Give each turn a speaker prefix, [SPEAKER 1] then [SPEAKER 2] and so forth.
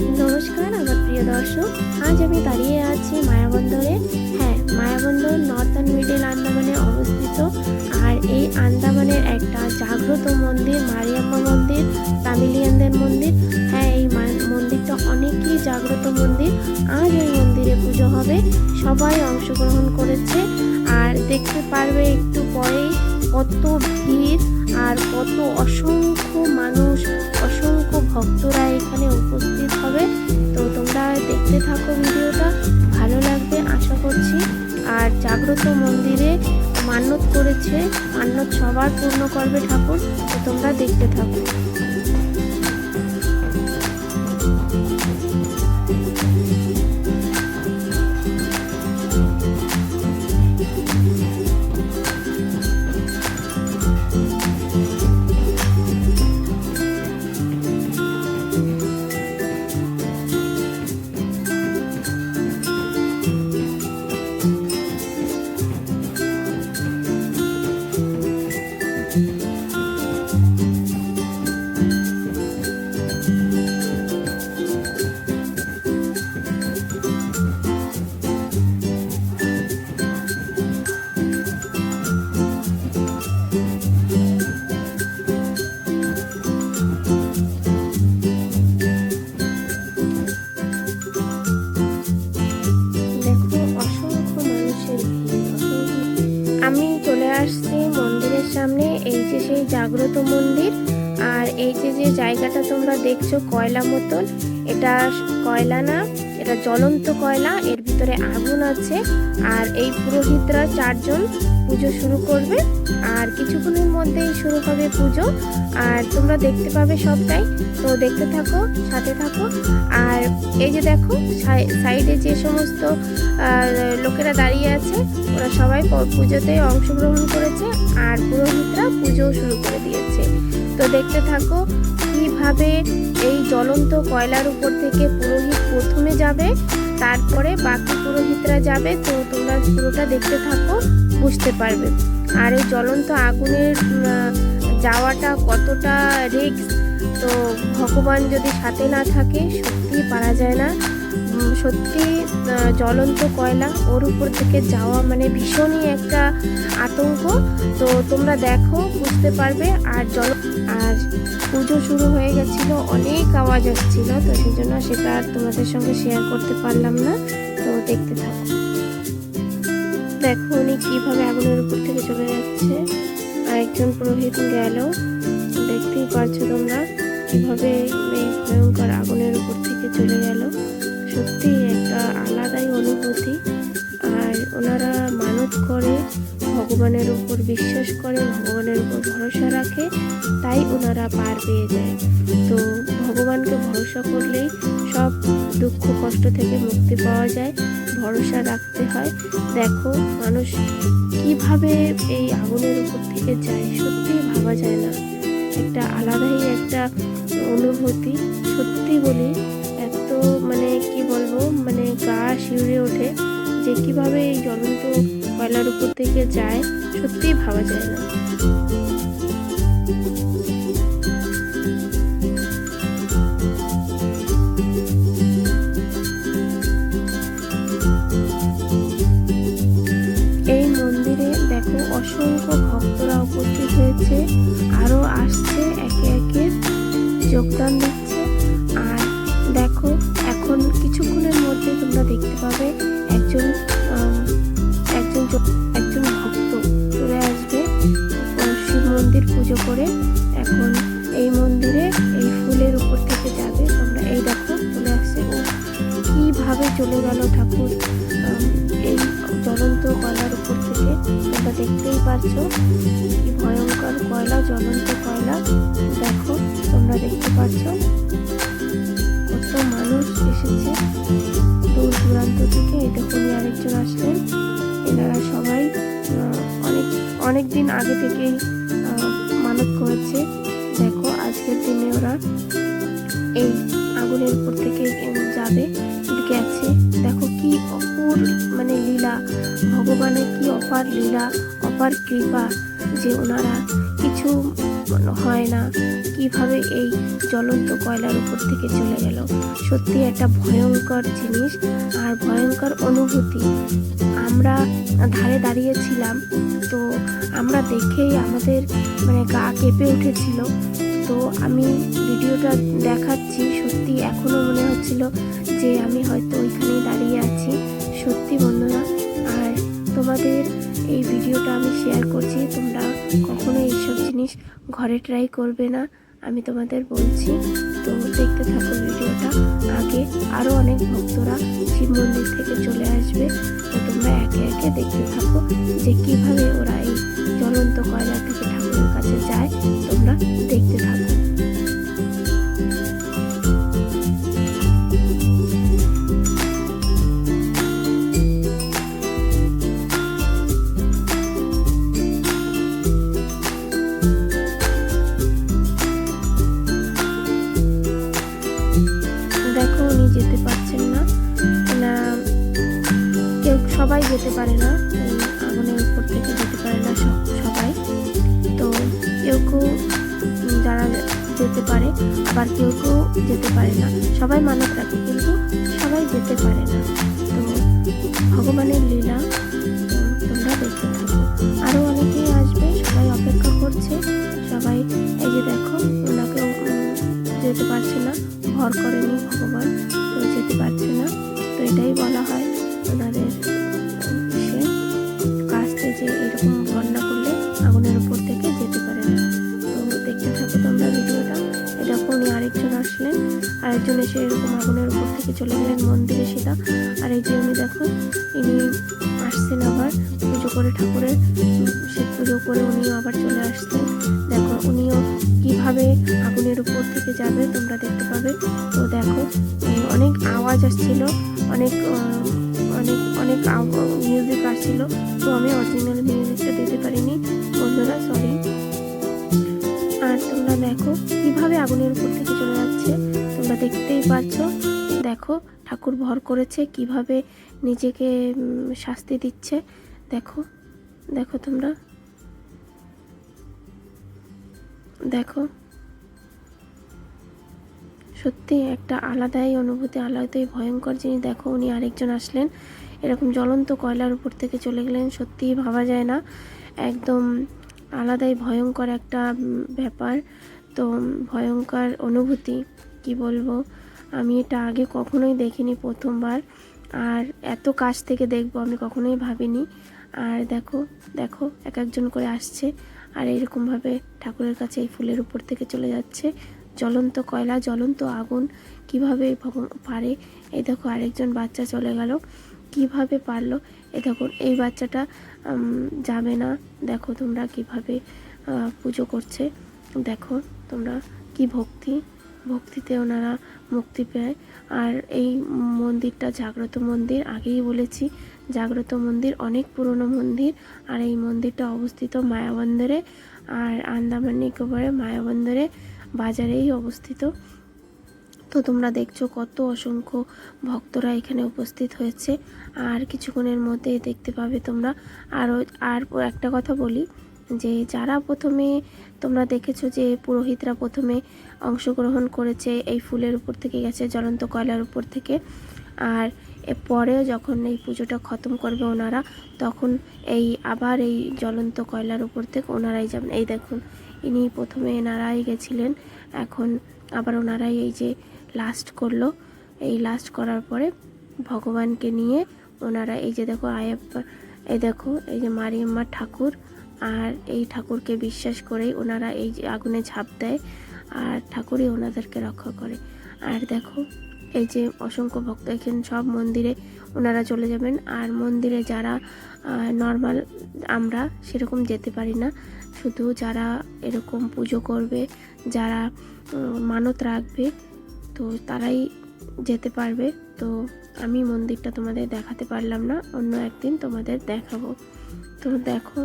[SPEAKER 1] নমস্কার, আমার প্রিয় দর্শক, আজ আমি দাঁড়িয়ে আছি মায়াবন্দরে। হ্যাঁ মায়াবন্দর নর্থার্ন মিডল আন্দামানে অবস্থিত। আর এই আন্দামানের একটা জাগ্রত মন্দির, মারিয়াম্মা মন্দির, তামিলিয়ানদের মন্দির। হ্যাঁ এই মন্দিরটা অনেকই জাগ্রত মন্দির। আজ এই মন্দিরে পুজো হবে। সবাই অংশগ্রহণ করেছে। আর দেখতে পারবে একটু পরেই কত ভিড় আর কত অসংখ্য মানুষ, অসংখ্য ভক্তরা এখানে উপস্থিত হবে। তো তোমরা দেখতে থাকো ভিডিওটা, ভালো লাগবে আশা করছি। আর জাগ্রত মন্দিরে মান্যত করেছে মান্যত সবার পূর্ণ করবে ঠাকুর, তো তোমরা দেখতে থাকো। জাগ্রত মন্দির। আর এই যে যে জায়গাটা তোমরা দেখছ, কয়লা মতন, এটা কয়লা না, এটা জ্বলন্ত কয়লা এর ভিতরে আগুন আছে আর এই পুরোহিতরা চারজন পুজো শুরু করবে আর কিছুক্ষণের মধ্যেই শুরু হবে পুজো আর তোমরা দেখতে পাবে সবটাই। তো দেখতে থাকো, সাথে থাকো। আর এই যে দেখো, সাই- সাইডে যে সমস্ত লোকেরা দাঁড়িয়ে আছে, ওরা সবাই পুজোতে অংশগ্রহণ করেছে আর পুরোহিতরা পুজো শুরু করে দিয়েছে। তো দেখতে থাকো কীভাবে এই জ্বলন্ত কয়লার উপর থেকে পুরোহিত প্রথমে যাবে তারপরে বাকি পুরোহিতরা যাবে, তো তোমরা পুরোটা দেখতে থাকো, বুঝতে পারবে। আর এই জ্বলন্ত আগুনের যাওয়াটা কতটা রিস্ক, তো ভগবান যদি সাথে না থাকে, সত্যিই পারা যায় না। সত্যি জ্বলন্ত কয়লা। ওর উপর থেকে যাওয়া মানে ভীষণই একটা আতঙ্ক। তো তোমরা দেখো, বুঝতে পারবে। আর জল আর পুজো শুরু হয়ে গেছিল, অনেক আওয়াজ আসছিল। তো সেই জন্য সেটা আর তোমাদের সঙ্গে শেয়ার করতে পারলাম না। তো দেখতে থাকো। দেখো উনি কীভাবে আগুনের উপর থেকে চলে যাচ্ছে। আর একজন পুরোহিত গেল। দেখতেই পারছ তোমরা কীভাবে ভয়ঙ্কর আগুনের উপর থেকে চলে পেয়ে যায়। তো ভগবানকে ভরসা করলেই সব দুঃখ, কষ্ট থেকে মুক্তি পাওয়া যায়। ভরসা রাখতে হয়। দেখো, মানুষ কীভাবে এই আগুনের উপর থেকে যায় সত্যি ভাবা যায় না। একটা আলাদাই একটা অনুভূতি। সত্যি বলি, এত মানে কি বলব মানে গা শিউরে ওঠে যে কীভাবে এই জ্বলন্ত কয়লার উপর থেকে যায় সত্যিই ভাবা যায় না। অসংখ্য ভক্তরা উপস্থিত হয়েছে, আরও আসছে, একে একে যোগদান দিচ্ছে। আর দেখো, এখন কিছুক্ষণের মধ্যে তোমরা দেখতে পাবে একজন একজন একজন ভক্ত চলে আসবে। শিব মন্দির পুজো করে এখন এই মন্দিরে এই এসেছে দূর দূরান্ত থেকে এই দেখুন আরেকজন আসলেন এনারা সবাই অনেক অনেক দিন আগে থেকেই মানত করেছে। দেখো, আজকের দিনে ওরা এই আগুনের উপর থেকে যাবে, গেছে। দেখো কি অপুর মানে লীলা। ভগবানের কি অপার লীলা, অপার কৃপা যে ওনারা কিছু হয় না। কীভাবে এই জ্বলন্ত কয়লার উপর থেকে চলে গেল। সত্যি একটা ভয়ঙ্কর জিনিস আর ভয়ঙ্কর অনুভূতি। আমরা ধারে দাঁড়িয়েছিলাম, তো আমরা দেখেই আমাদের মানে গা কেঁপে উঠেছিল। তো আমি ভিডিওটা দেখাচ্ছি, সত্যি এখনও মনে হচ্ছিল যে আমি হয়তো ওইখানেই দাঁড়িয়ে আছি। সত্যি বন্ধুরা, আর তোমাদের এই ভিডিওটা আমি শেয়ার করছি, তোমরা কখনো এইসব জিনিস ঘরে ট্রাই করবে না। আমি তোমাদের বলছি তো দেখতে থাকো ভিডিওটা। আগে আরও অনেক ভক্তরা শিব মন্দির থেকে চলে আসবে। তো তোমরা একে একে দেখতে থাকো যে কীভাবে ওরা এই জ্বলন্ত কয়লা থেকে ঠাকুরের কাছে যায়। তোমরা দেখতে যেতে পারে না, আগুনের উপর থেকে যেতে পারে না সব- সবাই। তো কেউ কেউ যারা যেতে পারে আবার কেউ কেউ যেতে পারে না, সবাই মানত রাখে কিন্তু সবাই যেতে পারে না। তো ভগবানের আরেকজন এসে এরকম আগুনের উপর থেকে চলে গেলেন মন্দিরে সেটা। আর এই যে উনি দেখো, ইনি আসছেন আবার পুজো করে ঠাকুরের, সে পুজো করে উনিও আবার চলে আসছেন। দেখো, উনিও কীভাবে আগুনের উপর থেকে যাবে তোমরা দেখতে পাবে। তো দেখো অনেক আওয়াজ আসছিল, অনেক অনেক অনেক মিউজিক আসছিল। তো আমি অরিজিনাল দেখতেই পাচ্ছ। দেখো, ঠাকুর ভর করেছে, কীভাবে নিজেকে শাস্তি দিচ্ছে। দেখো দেখো তোমরা। দেখো। সত্যি একটা আলাদাই অনুভূতি, আলাদাই ভয়ঙ্কর জিনিস। দেখো, উনি আরেকজন আসলেন। এরকম জ্বলন্ত কয়লার উপর থেকে চলে গেলেন, সত্যিই ভাবা যায় না। একদম আলাদাই ভয়ঙ্কর একটা ব্যাপার। তো, ভয়ঙ্কর অনুভূতি। কি বলব? আমি এটা আগে কখনোই দেখিনি প্রথমবার। আর এত কাছ থেকে দেখব আমি কখনোই ভাবিনি। আর দেখো দেখো, এক একজন করে আসছে। আর এরকমভাবে ঠাকুরের কাছে এই ফুলের উপর থেকে চলে যাচ্ছে। জ্বলন্ত কয়লা, জ্বলন্ত আগুন, কীভাবে পারে? এই দেখো, আরেকজন বাচ্চা চলে গেল। কীভাবে পারল? এ দেখো, এই বাচ্চাটা যাবে না। দেখো তোমরা কীভাবে পুজো করছে। দেখো তোমরা কি ভক্তি। ভক্তিতে ওনারা মুক্তি পায়। আর এই মন্দিরটা জাগ্রত মন্দির, আগেই বলেছি, জাগ্রত মন্দির, অনেক পুরনো মন্দির। আর এই মন্দিরটা অবস্থিত মায়াবন্দরে আর আন্দামান নিকোবরে মায়াবন্দরে বাজারেই অবস্থিত। তো তোমরা দেখছ কত অসংখ্য ভক্তরা এখানে উপস্থিত হয়েছে। আর কিছুক্ষণের মধ্যে দেখতে পাবে তোমরা। আরও, আর একটা কথা বলি যে যারা প্রথমে তোমরা দেখেছ যে পুরোহিতরা প্রথমে অংশগ্রহণ করেছে এই ফুলের উপর থেকে গেছে, জ্বলন্ত কয়লার উপর থেকে। আর পরেও যখন এই পুজোটা খতম করবে ওনারা, তখন এই আবার এই জ্বলন্ত কয়লার উপর থেকে ওনারাই যাবেন। এই দেখুন, ইনি প্রথমে এনারাই গেছিলেন, এখন আবার ওনারাই এই যে লাস্ট করল। এই লাস্ট করার পরে ভগবানকে নিয়ে ওনারা, এই যে দেখো আয়াপ্পা, এই দেখো, এই যে মারিয়াম্মা ঠাকুর আর এই ঠাকুরকে বিশ্বাস করেই ওনারা এই আগুনে ঝাঁপ দেয় আর ঠাকুরই ওনাদেরকে রক্ষা করে। আর দেখো, এই যে অসংখ্য ভক্ত এখানে সব মন্দিরে ওনারা চলে যাবেন। আর মন্দিরে যারা নর্মাল আমরা সেরকম যেতে পারি না। শুধু যারা এরকম পুজো করবে, যারা মানত রাখবে, তো তারাই যেতে পারবে। তো আমি মন্দিরটা তোমাদের দেখাতে পারলাম না, অন্য একদিন তোমাদের দেখাবো। তো দেখো